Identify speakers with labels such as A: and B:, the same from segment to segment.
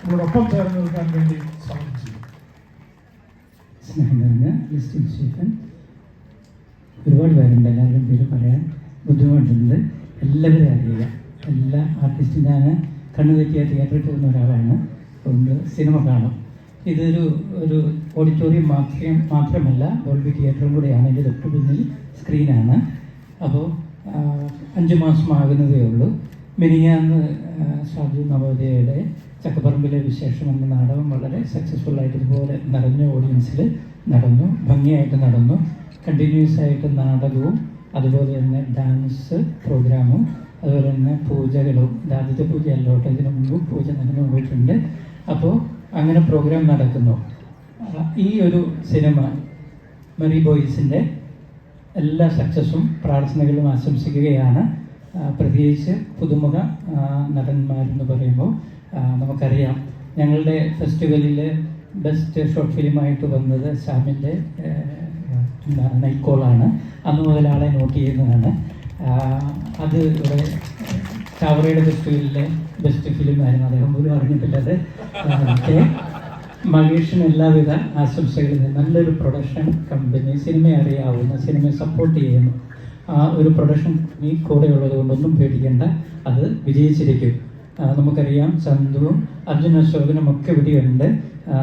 A: നമ്മളോടൊപ്പം ചേർന്ന് നിൽക്കാൻ വേണ്ടി സാധിച്ചു.
B: സ്നേഹം നിറഞ്ഞ ലിസ്റ്റിൻ സ്റ്റീഫൻ ഒരുപാട് പേരുണ്ട് എല്ലാവരും പേര് പറയാൻ ബുദ്ധിമുട്ടുണ്ട്. എല്ലാവരും അറിയുക. എല്ലാ ആർട്ടിസ്റ്റും ഞാൻ കണ്ണു തെറ്റിയ തിയേറ്ററിൽ പോകുന്ന ഒരാളാണ്. അതുകൊണ്ട് സിനിമ കാണും. ഇതൊരു ഒരു ഓഡിറ്റോറിയം മാത്രം മാത്രമല്ല ഡോൾബി തിയേറ്ററും കൂടെയാണ്. എന്റെ തൊട്ട് പിന്നിൽ സ്ക്രീനാണ് അപ്പോൾ അഞ്ച് മാസമാകുന്നതേ ഉള്ളൂ. മിനിയാന്ന് ഷാജു നവോദയയുടെ ചക്കപ്പറമ്പിലെ വിശേഷം എന്ന നാടകം വളരെ സക്സസ്ഫുൾ ആയിട്ട് ഇതുപോലെ നിറഞ്ഞ ഓഡിയൻസിൽ നടന്നു ഭംഗിയായിട്ട് നടന്നു. കണ്ടിന്യൂസ് ആയിട്ട് നാടകവും അതുപോലെ തന്നെ ഡാൻസ് പ്രോഗ്രാമും അതുപോലെ തന്നെ പൂജകളും. ഇത് ആദ്യത്തെ പൂജയല്ല കേട്ടോ ഇതിനു മുമ്പ് പൂജ നടന്നു പോയിട്ടുണ്ട്. അപ്പോൾ അങ്ങനെ പ്രോഗ്രാം നടക്കുന്നു. ഈ ഒരു സിനിമ മെറി ബോയ്സിന്റെ എല്ലാ സക്സസ്സും പ്രാർത്ഥനകളും ആശംസിക്കുകയാണ്. പ്രത്യേകിച്ച് പുതുമുഖ നടന്മാരെന്ന് പറയുമ്പോൾ നമുക്കറിയാം ഞങ്ങളുടെ ഫെസ്റ്റിവലിൽ ബെസ്റ്റ് ഷോർട്ട് ഫിലിമായിട്ട് വന്നത് ശ്യാമിന്റെ എന്താണ് നൈക്കോളാണ്. അന്ന് മുതൽ ആളെ നോട്ട് ചെയ്യുന്നതാണ്. അത് ഇവിടെ ചാവറയുടെ ഫെസ്റ്റിവലിലെ ബെസ്റ്റ് ഫിലിമായിരുന്നു. അദ്ദേഹം പോലും അറിഞ്ഞിട്ടില്ലത് മഹേഷിന് എല്ലാവിധ ആശംസകളും. നല്ലൊരു പ്രൊഡക്ഷൻ കമ്പനി. സിനിമ അറിയാവുന്ന സിനിമയെ സപ്പോർട്ട് ചെയ്യുന്നു. ആ ഒരു പ്രൊഡക്ഷൻ ഈ കൂടെ ഉള്ളത് കൊണ്ടൊന്നും പേടിക്കേണ്ട. അത് വിജയിച്ചിരിക്കും. നമുക്കറിയാം ചന്തുവും അർജുൻ അശോകനും ഒക്കെ ഇവിടെയുണ്ട് ആ,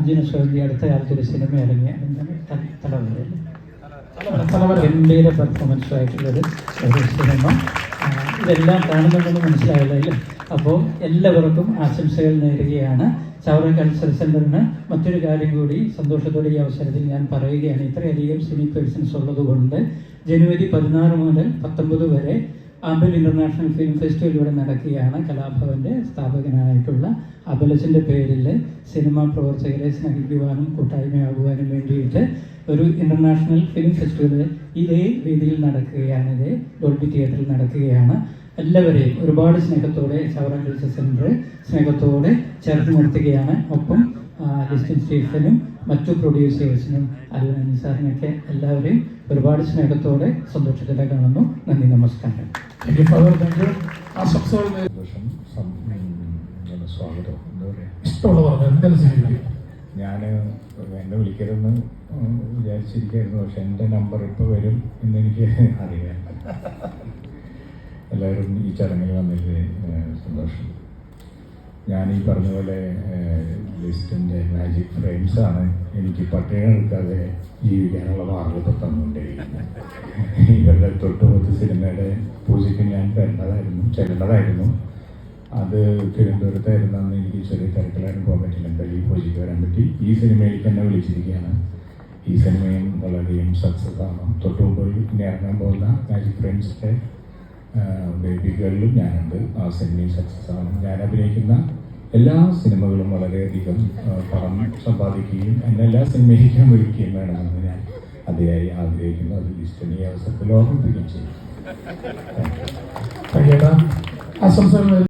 B: അർജുൻ അശോകന്റെ അടുത്ത കാലത്ത് ഒരു സിനിമ ഇറങ്ങിയ എന്താണ് ത- ഗംഭീര പെർഫോമൻസ് ആയിട്ടുള്ളൊരു സിനിമ. ഇതെല്ലാം കാണുന്നുണ്ടെന്ന് മനസ്സിലായല്ലോ അപ്പോൾ എല്ലാവർക്കും ആശംസകൾ നേരുകയാണ്. ചവറ കൾച്ചറൽ സെന്ററിന് മറ്റൊരു കാര്യം കൂടി സന്തോഷത്തോടെ ഈ അവസരത്തിൽ ഞാൻ പറയുകയാണ്. ഇത്രയധികം സിനി പേഴ്സൺസ് ഉള്ളതുകൊണ്ട് ജനുവരി പതിനാറ് മുതൽ പത്തൊമ്പത് വരെ അബൽ ഇന്റർനാഷണൽ ഫിലിം ഫെസ്റ്റിവലിലൂടെ നടക്കുകയാണ്. കലാഭവന്റെ സ്ഥാപകനായിട്ടുള്ള അബലസിന്റെ പേരിൽ സിനിമാ പ്രവർത്തകരെ സ്നേഹിക്കുവാനും കൂട്ടായ്മയാകുവാനും വേണ്ടിയിട്ട് ഒരു ഇന്റർനാഷണൽ ഫിലിം ഫെസ്റ്റിവൽ ഇതേ രീതിയിൽ നടക്കുകയാണ്. ഇതേ ഡോൾബി തിയേറ്ററിൽ നടക്കുകയാണ്. എല്ലാവരെയും ഒരുപാട് സ്നേഹത്തോടെ ചവറ കൾച്ചർ സെന്റർ സ്നേഹത്തോടെ ചേർത്ത് നിർത്തുകയാണ്. ഒപ്പം ലിസ്റ്റിൻ സ്റ്റീഫനും മറ്റു പ്രൊഡ്യൂസേഴ്സിനും അരുൺ സാറിനൊക്കെ എല്ലാവരെയും ഒരുപാട് സ്നേഹത്തോടെ സന്തോഷത്തോടെ കാണുന്നു. നന്ദി നമസ്കാരം.
C: സ്വാഗതം. ഞാൻ എന്നെ വിളിക്കരുതെന്ന് വിചാരിച്ചിരിക്കായിരുന്നു. പക്ഷെ എന്റെ നമ്പർ ഇപ്പോൾ വരും എന്നെനിക്ക് അറിയാം എല്ലാവരും ഈ ചടങ്ങിൽ വന്നതിൽ ഞാൻ ഈ പറഞ്ഞ പോലെ ലിസ്റ്റിന്റെ മാജിക് ഫ്രെയിംസ് ആണ് എനിക്ക് പട്ടിണി എടുക്കാതെ ജീവിക്കാനുള്ള മാർഗത്തെ തന്നുകൊണ്ടിരിക്കുന്നത്. ഇവരുടെ തൊട്ടുപത്ത് സിനിമയുടെ പൂജയ്ക്ക് ഞാൻ വരേണ്ടതായിരുന്നു ചെല്ലേണ്ടതായിരുന്നു. അത് തിരുവനന്തപുരത്തായിരുന്നു അന്ന് എനിക്ക് ചെറിയ തിരക്കിലായിരുന്നു പോകാൻ പറ്റില്ല. എന്തായാലും ഈ പൂജയ്ക്ക് വരാൻ പറ്റി. ഈ സിനിമയിലേക്ക് എന്നെ വിളിച്ചിരിക്കുകയാണ്. ഈ സിനിമയും വളരെയും സക്സസ് ആണ് തൊട്ട് മുമ്പ് ഇനി ഇറങ്ങാൻ പോകുന്ന മാജിക് ഫ്രെയിംസിന്റെ ബേബി ഞാനുണ്ട്. ആ സിനിമയും സക്സസ് ആണ് ഞാൻ അഭിനയിക്കുന്ന എല്ലാ സിനിമകളും വളരെയധികം പണം സമ്പാദിക്കുകയും എന്നെ എല്ലാ സിനിമയിലേക്കും വിളിക്കുകയും വേണമെന്ന് ഞാൻ അതിയായി ആഗ്രഹിക്കുന്നു. അത് ലിസ്റ്റിന് ഈ അവസരത്തിൽ ഓർമ്മിപ്പിക്കുകയും ചെയ്യും.
A: ആശംസകൾ.